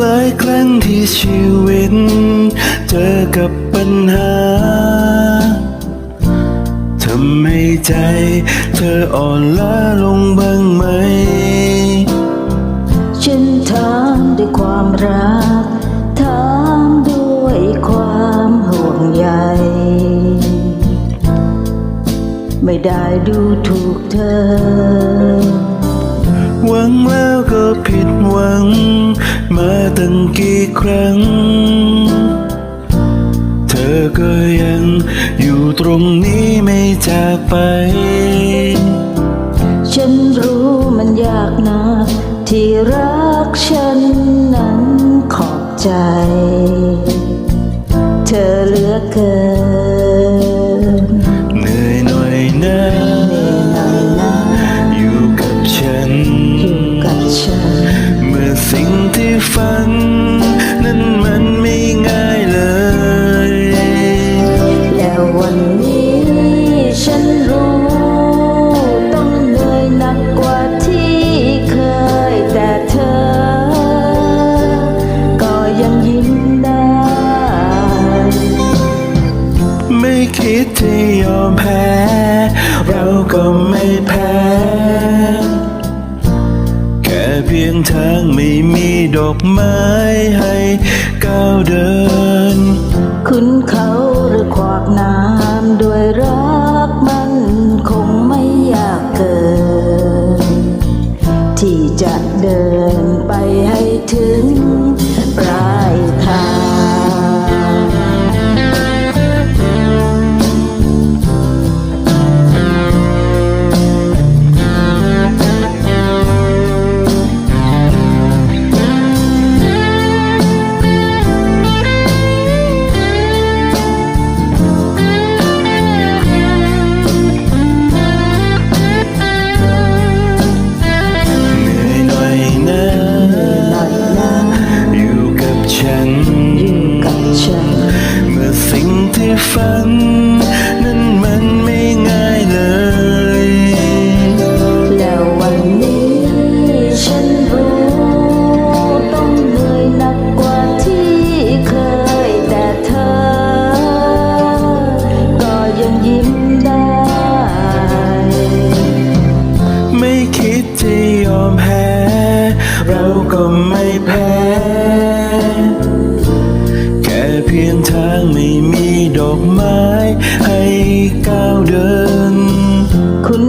หลายครั้งที่ชีวิต เจอกับปัญหาทำให้ใจ เธออ่อนล้าลงบ้างไหม ฉันถามด้วยความรัก ถามด้วยความห่วงใย ไม่ได้ดูถูกเธอ หวังแล้วก็ผิดหวัง มาตั้งกี่ครั้ง เธอก็ยังอยู่ตรงนี้ไม่จากไป ฉันรู้มันยากนะที่รักฉันนั้นขอบใจ เธอเหลือเกิน ก็ไม่แพ้ แค่เพียงทางไม่มีดอกไม้ให้ก้าวเดิน ขึ้นเขาหรือขวากน้ำด้วยรักมันคงไม่ยากเกิน ที่จะเดินไปให้ถึง 分。 ลียนทางไม่มีดอกไม้ให้ก้าวเดิน คุณ